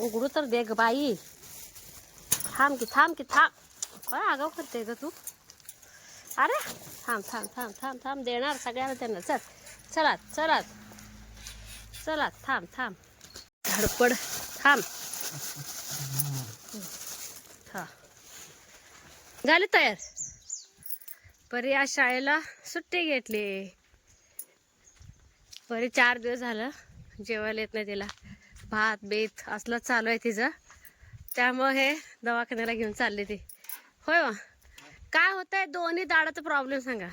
उघडू तर दे ग बाई. थांब की थांब की थांब. काय आगाव करते ग तू? अरे थांब थांब थांब थांब थांब. देणार सगळ्याला त्यांना. चल चला चला. चला थांब थांब. धडपड. थांब. हा. झाले तयार. परी आज शाळेला सुट्टी घेतली. परी चार दिवस झालं. जेवायला येत नाही तिला. भात बेत असलं चालू आहे तिचं. त्यामुळे हे दवाखान्याला घेऊन चालली ती. होय वा? काय होत आहे दोन्ही दाडाचा प्रॉब्लेम सांगा.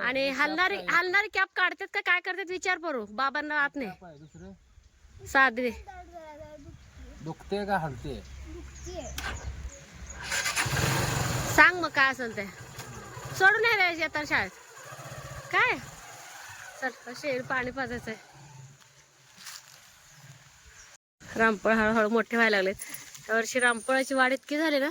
आणि हलणारी हलणारी कॅप काढतात का? काय करतात? विचार करू बाबांना आत नाही. साधे दुखते का हलते? सांग मग काय असेल ते. सोडून नाही आता शाळेत. काय? चल शेर पाणी पाजायचंय. रामफळ हळूहळू मोठे व्हायला लागले त्या वर्षी रामफळाची वाढ इतकी झाली ना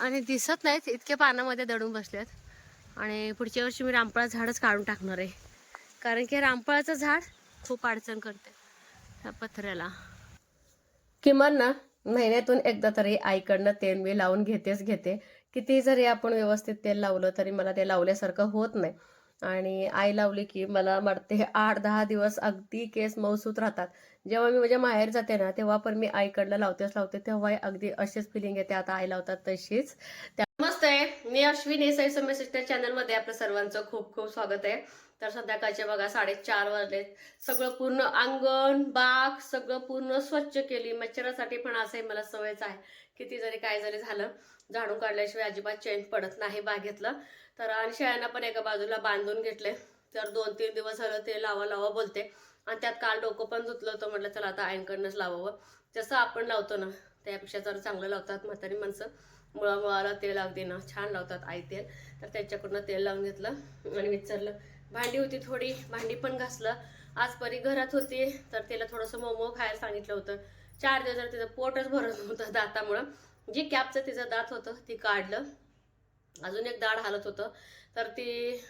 आणि दिसत नाहीत इतके पानामध्ये दडून बसल्यात आणि पुढच्या वर्षी मी रामफळाचं झाडच काढून टाकणार आहे. कारण की रामफळाचं झाड खूप अडचण करते ह्या पत्र्याला. किमान ना महिन्यातून एकदा तरी आईकडनं तेल मी लावून घेतेच घेते. किती जरी आपण व्यवस्थित तेल लावलं तरी मला ते लावल्यासारखं होत नाही. आणि आई लावली की मला वाटते आठ दहा दिवस अगदी केस मौसूत राहतात. जेव्हा मी माझ्या माहेर जाते ना तेव्हा पण मी आईकडनं लावतेच लावते. तेव्हा अगदी अशीच फिलिंग येते. आता आई लावतात तशीच. मस्त आहे मी अश्विनी साई समय सिस्टर चॅनलमध्ये आपलं सर्वांचं खूप खूप स्वागत आहे. तर संध्याकाळचे बघा साडेचार वाजले. सगळं पूर्ण अंगण बाग सगळं पूर्ण स्वच्छ केली. मच्छरासाठी पण असंही मला सवयच आहे. किती जरी काय जरी झालं झाडून काढल्याशिवाय अजिबात चेंज पडत नाही बागेतलं. तर आणि शेळ्यांना पण एका बाजूला बांधून घेतले. तर दोन तीन दिवस झालं ते लावा लावा बोलते. आणि त्यात काल डोकं पण धुतलं होतं म्हटलं चला आता आईंकडनंच लावावं. जसं आपण लावतो ना त्यापेक्षा जरा चांगलं लावतात म्हातारी माणसं. मुळा मुळाला तेल अगदी ना छान लावतात आई तेल. तर त्याच्याकडनं तेल लावून घेतलं आणि विचारलं. भांडी होती थोडी भांडी पण घासलं. आज परी घरात होती तर तिला थोडंसं मोमो खायला सांगितलं होतं. चार दिवस जर तिचं पोटच भरत होतं दातामुळं. जी कॅपचं तिचं दात होतं ती काढलं. अजून एक दाढ हालत होतं. तर ती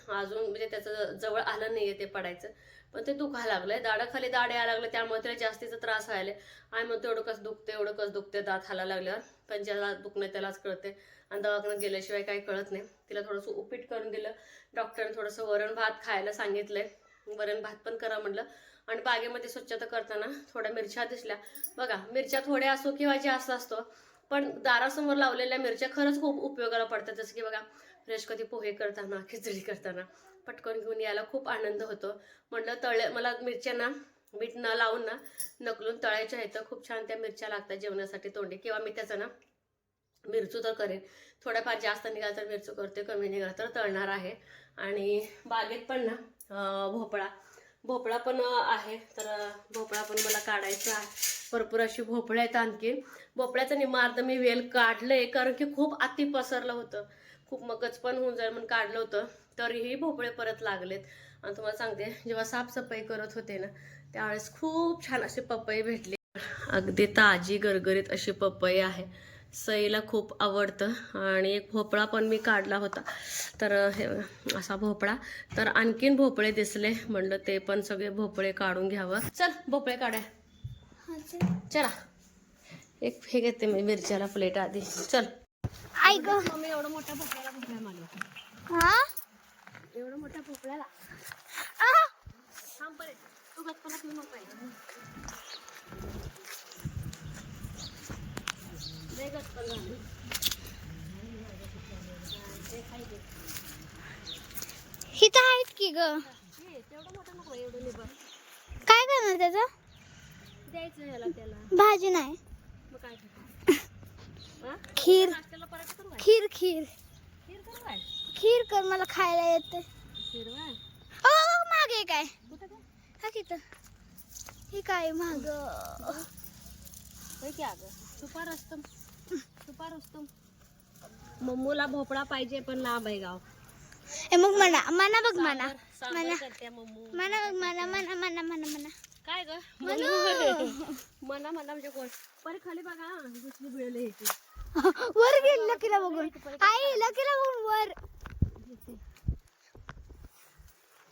अजून म्हणजे त्याचं जवळ आलं नाहीये ते पडायचं. पण ते दुखायला लागलंय. दाडाखाली दाढ यायला लागलं त्यामुळे तिला जास्तीचा त्रास व्हायला. आणि मग एवढं कसं दुखते एवढं कसं दुखते दात हायला लागल्यावर. पण ज्याला दुखणं त्यालाच कळते. आणि दवाखान्यात गेल्याशिवाय काही कळत नाही. तिला थोडंसं उपीट करून दिलं. डॉक्टरने थोडंसं वरण भात खायला सांगितलंय. वरण भात पण करा म्हटलं. आणि बागेमध्ये स्वच्छता करताना थोड्या मिरच्या दिसल्या. बघा मिरच्या थोड्या असो किंवा जास्त असतो पण दारासमोर लावलेल्या मिरच्या खरंच खूप उपयोगाला पडतात. जसं की बघा फ्रेश कधी पोहे करताना खिचडी करताना पटकन घेऊन यायला खूप आनंद होतो. म्हटलं तळे मला मिरच्यांना मीठ न लावून ना नकलून तळायच्या आहेत. तर खूप छान त्या मिरच्या लागतात जेवणासाठी तोंडी. किंवा मी त्याचं ना मिरचू तर करेन. थोड्याफार जास्त निघाल तर मिरचू करते कमी निघाल तर तळणार आहे. आणि बागेत पण ना भोपळा भोपळा पण आहे. तर भोपळा पण मला काढायचा आहे. भरपूर अशी भोपळं आहेत आणखी. भोपळ्याचं निमार्द मी वेल काढलंय कारण की खूप अति पसरलं होतं. खूप मगच पण होऊन जाईल म्हणून काढलं होतं. तरीही भोपळे परत लागलेत. आणि तुम्हाला सांगते जेव्हा साफसफाई करत होते ना त्यावेळेस खूप छान असे पपई भेटले. अगदी ताजी गरगरीत अशी पपई आहे. सईला खूप आवडतं आणि एक भोपळा पण मी काढला होता. तर हे असा भोपळा. तर आणखीन भोपळे दिसले म्हणलं ते पण सगळे भोपळे काढून घ्यावं. चल भोपळे काढ्या. चला. एक हे घेते मी मिरच्याला प्लेट आधी. चल. ग. मम्मी एवढा मोठा भोपळ्याला भोपळा हा? एवढा मोठा भोपळ्याला. तू गप्पा घेऊ नको आहे. लय गप्पा झाली. ते खाई दे. हिथं आहेत की ग? काय करणार त्याचं? द्यायचं ह्याला त्याला भाजी नाही. मग काय हा? खीर. नाश्त्याला पराठा करू काय खीर खीर. खीर करू काय खीर कर मला खायला येते खीर व्हय. ओ मागे काय? कुठं काय हा हे काय माग? होय की अगं? सुपार असतं. सुपार असतं मम्मूला भोपळा पाहिजे पण लांब आहे गाव. ए मग म्हणा म्हणा बघ म्हणा. सांबर म्हणा. करते मम्मू. म्हणा बघ म्हणा म्हणा म्हणा म्हणा म्हणा. काय ग? म्हणू. मना मना म्हणजे कोण? परी खाली बघा. दुसरी मिळेल हे वर गेली लकीला बघून. आई लकीला बघून वर.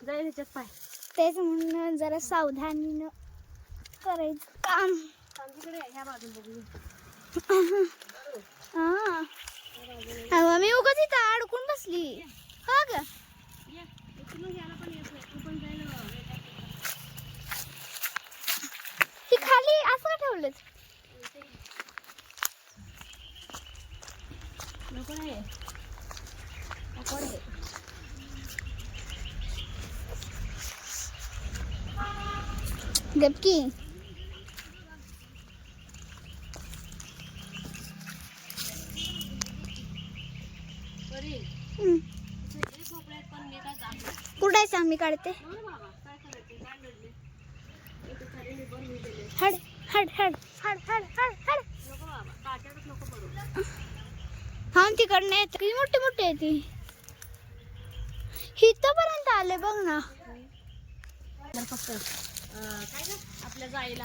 जाईल ह्याच्यात पाय. तेच म्हणून जरा सावधानीनं करायचं काम. सांजीकडे ह्या बाजून बघू हा. मी उगाच इथं अडकून बसली. हो ग. तू ही खाली असं का ठेवलं. गपकी. दिले. हड हड हड हड हड हड हड. हा तिकडनं येत किती मोठी मोठी ती आले बघ ना फक्त काय आपल्या जाईला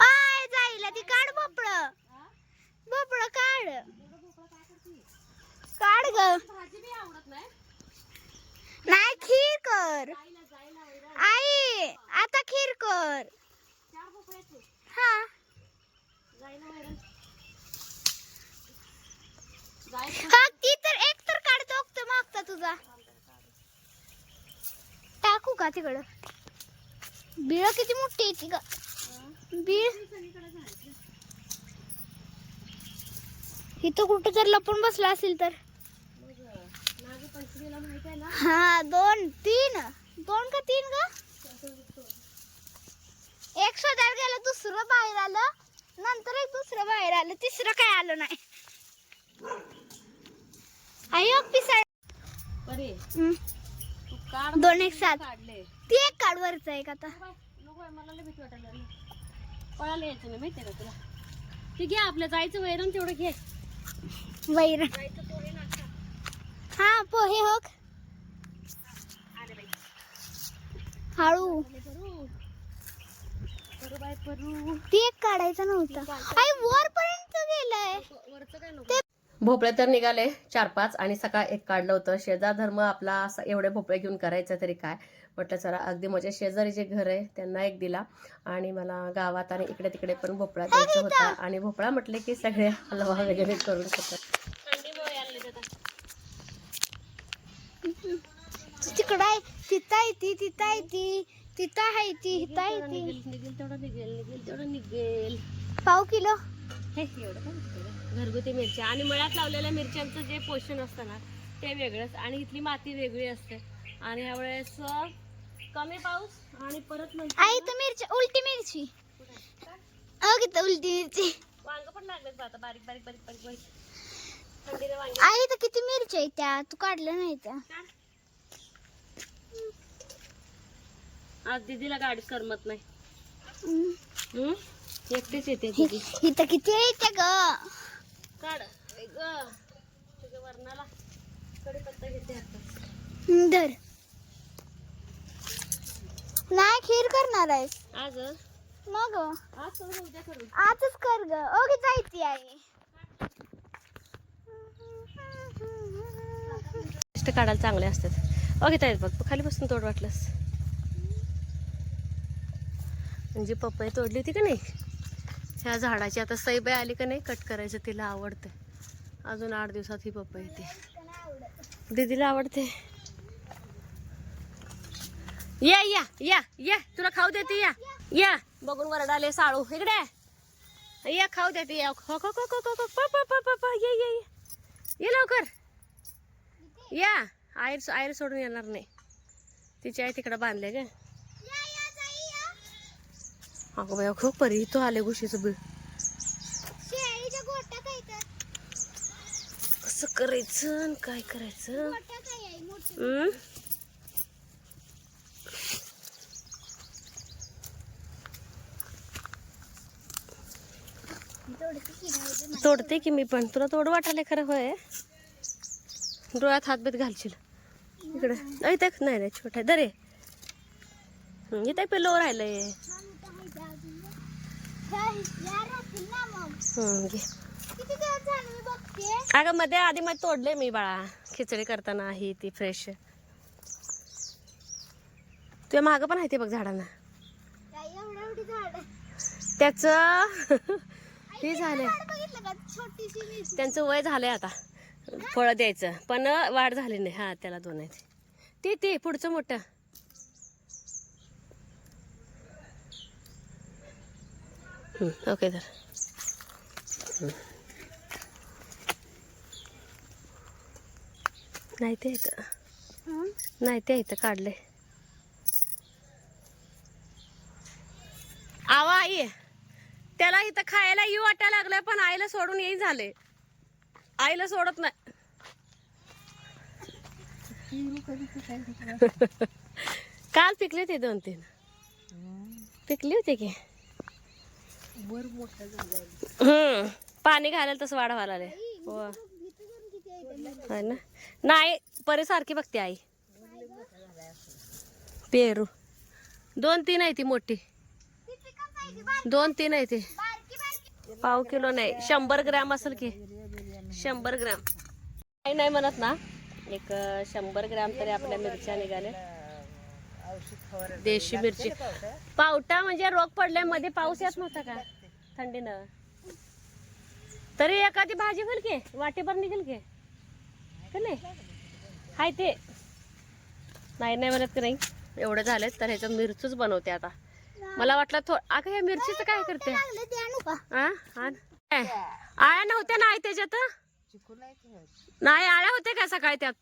आय जायला ती काढ भोपळ भोपळ काढ काढ ग। भाजी आवडत नाही नाही खीर कर. आई आता खीर कर. हा. हा ती तर एक तर काढतो तो मागता तुझा. टाकू का तिकडं? बिळ किती मोठी आहे ती ग. बीळ. इथं कुठं जर लपून बसला असेल तर मग नाग पंचमीला माहीत आहे ना हा दोन तीन. दोन का तीन ग? एक शोधायला गेलं दुसरं बाहेर आलं. नंतर एक दुसरं बाहेर आलं. तिसरं काय आलं नाही. आई पिसाळ. तू काढ दोन एक सात. काढले. ती एक काढ वरच एक आता. नको आहे, मला लय भीती वाटायला लागली. पळायला यायचं नाही माहितीये का तुला? ते घे आपलं जायचं वैरण तेवढं घे. वैर जायचं हा पोहे हो हळू. ती एक काढायचं नव्हतं. आई वरपर्यंत गेलंय. भोपळे तर निघाले चार पाच आणि सकाळ एक काढलं होतं. शेजार धर्म आपला असं एवढे भोपळे घेऊन करायचं तरी काय? म्हटलं चला अगदी माझ्या शेजारी जे घर आहे त्यांना एक दिला. आणि मला गावात आणि इकडे तिकडे पण भोपळा द्यायचा होता. आणि भोपळा म्हटले की सगळे हलवा वगैरे करून शकतात तू तिकडं आहे तिथं आहे ती तिथं आहे ती. तिथं आहे ती इथं आहे ती. निघेल तेवढं निघेल निघेल तेवढं निघेल. पाव किलो. हे एवढं काय नसतं गं. घरगुती मिरच्या आणि मळ्यात लावलेल्या मिरच्यांचं जे पोषण असतं ना ते वेगळंच. आणि इथली माती वेगळी असते. आणि ह्यावेळेस अं, कमी पाऊस आणि परत आई तर मिरची उलटी मिरची. अग इथं उलटी मिरची. वांग पण लागलेत आता. बारीक बारीक बारीक बारीक बारीक. थंडीला वांगे. आई तर किती मिरची आहे त्या? तू काढल्या नाही त्या. आज दीदीला गाडी करमत नाही हम्म. एकटीच येते दीदी इथं किती आहे त्या ग काढ ए गं. तुझ्या वरणाला कडीपत्ता घेते आता हम्म, धर नाही खीर करणार आहे आज मग आज करू उद्या करू आजच कर ग ओके जायची टेस्ट काढायला चांगले असतात ओके ताई बघ खाली बसून तोड वाटलंस म्हणजे पपई तोडली होती का नाही? ह्या झाडाची आता सैबाई आली का नाही कट करायचं तिला आवडते. अजून आठ दिवसात ही पपई येते. दीदीला आवडते. या या या या. तुला खाऊ देते या. या. बघून वरडाले साळू. इकडे या. खाऊ देते या. खो खो खो खो खो खो. प प ये ये ये. ये लवकर. या. आयर आयर सोडून येणार नाही. तिची आई तिकडं बांधले ग. अगं बाया खूप परी इथं आले गुशीचं बीळ कसं करायचं आणि काय करायचं? हम्म? तोडते की मी पण. तुला तोड वाटायला खरं होय? डोळ्यात हात बीत घालशील. इकडे. नाही नाही नाही छोटा आहे. दरे इथे पेलो राहिलंय मग इथं आहे त्या अजून ग. ह्या- ह्या राहतील ना मग हं, घे. अगं मध्ये आधी मध्ये तोडले मी बाळा. खिचडी करताना ही ती फ्रेश तुझ्या मागं पण आहे ते बघ झाडांना. त्याच हे झालं त्यांचं वय झालंय आता. फळं द्यायचं. पण वाढ झाली नाही. हा त्याला दोन आहे ते ते पुढचं मोठं. ओके तर. नाही ते इथं? नाही ते इथं काढले आवा आई त्याला इथं खायला येऊ वाटायला लागलंय पण आईला सोडून येई झाले आईला सोडत नाही. काल पिकले होते दोन तीन. पिकली होती की? हम्म. पाणी घालायला तसं वाढ व्हायला आहे है ना? नाही परे सारखी बघते आई. पेरू. दोन तीन आहे ती मोठी. दोन तीन आहे ती. पाव किलो नाही. शंभर ग्रॅम असेल की. शंभर ग्रॅम. काही नाही म्हणत ना. एक शंभर ग्रॅम तरी आपल्या मिरच्या निघाल्या. देशी मिरची. पावटा म्हणजे रोग पडलायमध्ये पाऊस येत नव्हता का? थंडीनं. तरी एखादी भाजी घाल की वाटेभर निघेल की. का नाही? हाय ते. नाही नाही म्हणत की नाही. एवढं झालं तर ह्याचं मिरचूच बनवते आता. मला वाटलं थोडं अगं ह्या मिरचीचं काय करते? का आळ्या नव्हत्या नाही त्याच्यात? नाही आळ्या होत्या काय सकाळी त्यात.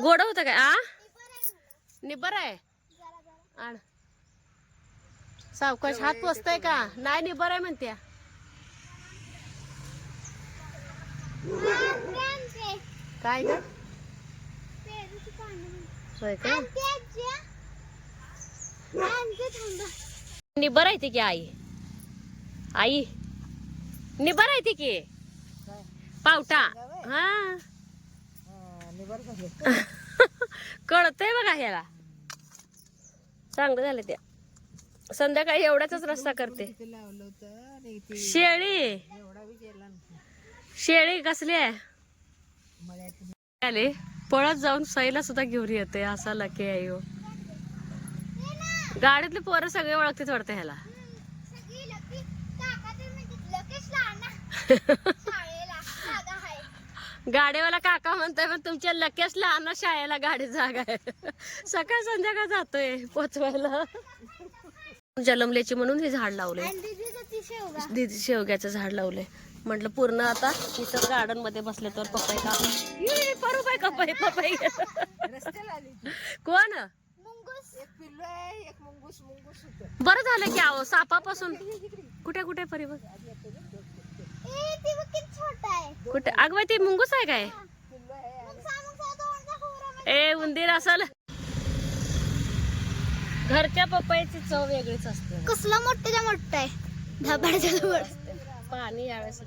गोड होतं काय? आ? निबर आहे. आण. सावकाश हात पोचताय का? नाही निबर आहे म्हणत्या. काय ग. होय का. निबर आहे ती की आई. आई. निबर आहे ती की. पावटा. हा. कळतंय बघा ह्याला. चांगलं झालं त्या संध्याकाळी एवढ्याच रस्ता करते. शेळी. शेळी कसली आहे? आले. पळत जाऊन सईला सुद्धा घेऊन येते. असा लकी आहे हो गाडीतली पोरं सगळे ओळखते वाटतं ह्याला सगळी लकी काका तर म्हणतात, लकीच लहान शाळेला जागा आहे गाडीवाला काका म्हणतोय पण तुमच्या लकेच लहान शाळेला गाडी जागा आहे. सकाळ संध्याकाळ जातोय पोचवायला. जलमल्याची म्हणून हे झाड लावले दीदी शेवग्याचं झाड लावले म्हटलं पूर्ण आता इथं गार्डनमध्ये बसले तर पपई का? ये, परूबाई कपाई पपई कोण? मुंगूस. बरं झालं की आहो सापापासून. कुठे कुठे परी बघ ए ती बघ किती छोटा आहे कुठे? अगं ती मुंगूस आहे काय? खोरा ए उंदीर असल. घरच्या पपईची चव वेगळीच असते. कसलं मोठं त्या मोठं आहे. धबाडच्या पाणी यावेळेस.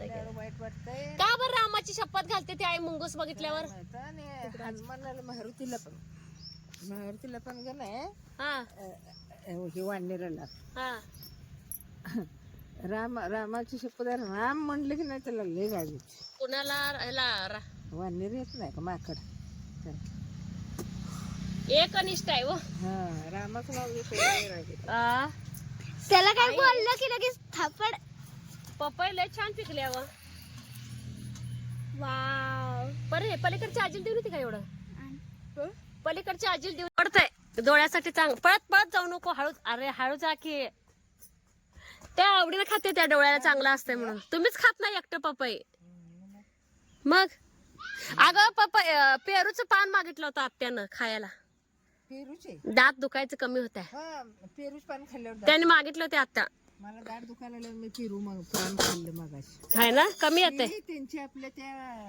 का बरं रामाची शपथ घालते ती आई मुंगूस बघितल्यावर? मारुतीला पण. मारुतीला पण ग नाही हा हे हा. राम रामाची शपथ आहे. राम म्हणले की नाही त्याला लय गाडी कुणाला रा- येत नाही का माकड? एक अनिष्ट आहे हो. हा रामाचं नाव घेतो. आ, त्याला काय बोललं की लगेच थापड. पपई लय छान पिकले व वाव. बरं हे पलीकडची आजील देऊन होती का एवढं? पलीकडची आजील देऊन पडतंय. डोळ्यासाठी चांग पळत पळत जाऊ नको. हळू अरे हळू जा की. त्या आवडीनं खाते त्या डोळ्याला चांगलं असतंय म्हणून. तुम्हीच खात नाही एकटं पपई. मग? अगं पपई पेरूचं पान मागितलं होतं आत्यानं खायला. पेरूचे? दात दुखायचं कमी होत हा पेरूच पान खाल्ल्यावर दात- त्याने मागितलं होते आत्या. मला दाढ दुखायला लागल्यावर मी पेरू मग पान खाल्लं मगाशी. आहे ना? कमी येते त्यांची आपल्या त्या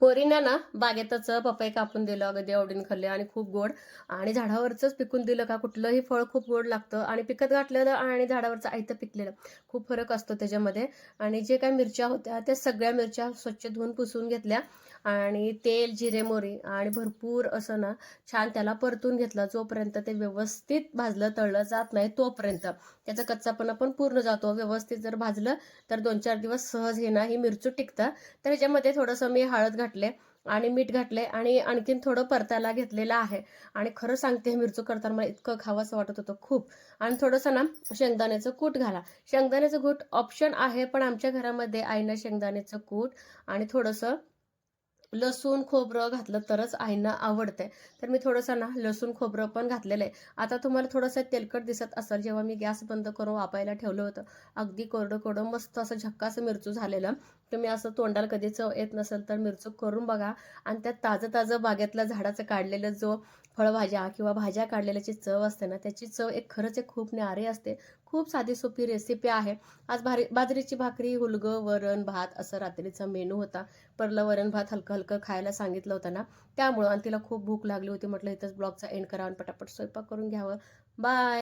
पोरींना ना बागेतच पपई कापून दिलं अगदी आवडीन खाल्ले आणि खूप गोड. आणि झाडावरच पिकून दिलं का कुठलंही फळ खूप गोड लागतं. आणि पिकत घातलेलं आणि झाडावरचं आयतं पिकलेलं. खूप फरक असतो त्याच्यामध्ये. आणि जे काय मिरच्या होत्या त्या सगळ्या मिरच्या स्वच्छ धुवून पुसून घेतल्या. आणि तेल जिरे मोरी आणि भरपूर असं ना छान त्याला परतून घेतलं. जोपर्यंत ते व्यवस्थित भाजलं तळलं जात नाही तोपर्यंत. त्याचा कच्चापणा पण पूर्ण जातो. व्यवस्थित जर भाजलं तर दोन चार दिवस सहज हे ना ही मिरचू टिकतं. तर ह्याच्यामध्ये थोडंसं मी हळद घातले आणि मीठ घातले आणि आणखीन थोडं परतायला घेतलेलं आहे. आणि खरं सांगते हे मिरचू करताना मला इतकं खावंसं वाटत होतं खूप. आणि थोडंसं ना शेंगदाण्याचं कूट घाला. शेंगदाण्याचं कूट ऑप्शन आहे पण आमच्या घरामध्ये आईनं शेंगदाण्याचं कूट आणि थोडंसं लसूण खोबरं घातलं तरच आईंना आवडतंय. तर मी थोडंसं ना लसूण खोबरं पण घातलेलं आहे. आता तुम्हाला थोडंसं तेलकट दिसत असेल जेव्हा मी गॅस बंद करून वापायला ठेवलं होतं अगदी कोरडं कोरडं मस्त असं झक्कास मिरचू झालेलं. तुम्ही असं तोंडाला कधी चव येत नसेल तर मिरचू करून बघा. आणि त्यात ताजं ताजं बागेतला झाडाचं काढलेलं जो फळभाज्या किंवा भाज्या काढलेल्याची चव असते ना त्याची चव एक खरंच एक खूप न्यारे असते. खूप साधी सोपी रेसिपी आहे. आज भारी बाजरीची भाकरी हुलगं वरण भात असं रात्रीचा मेनू होता. परलं वरण भात हलकं हलकं खायला सांगितलं होतं ना त्यामुळं आणि तिला खूप भूक लागली होती. म्हटलं इथंच ब्लॉगचा एंड करावा आणि पटापट स्वयंपाक करून घ्यावं. बाय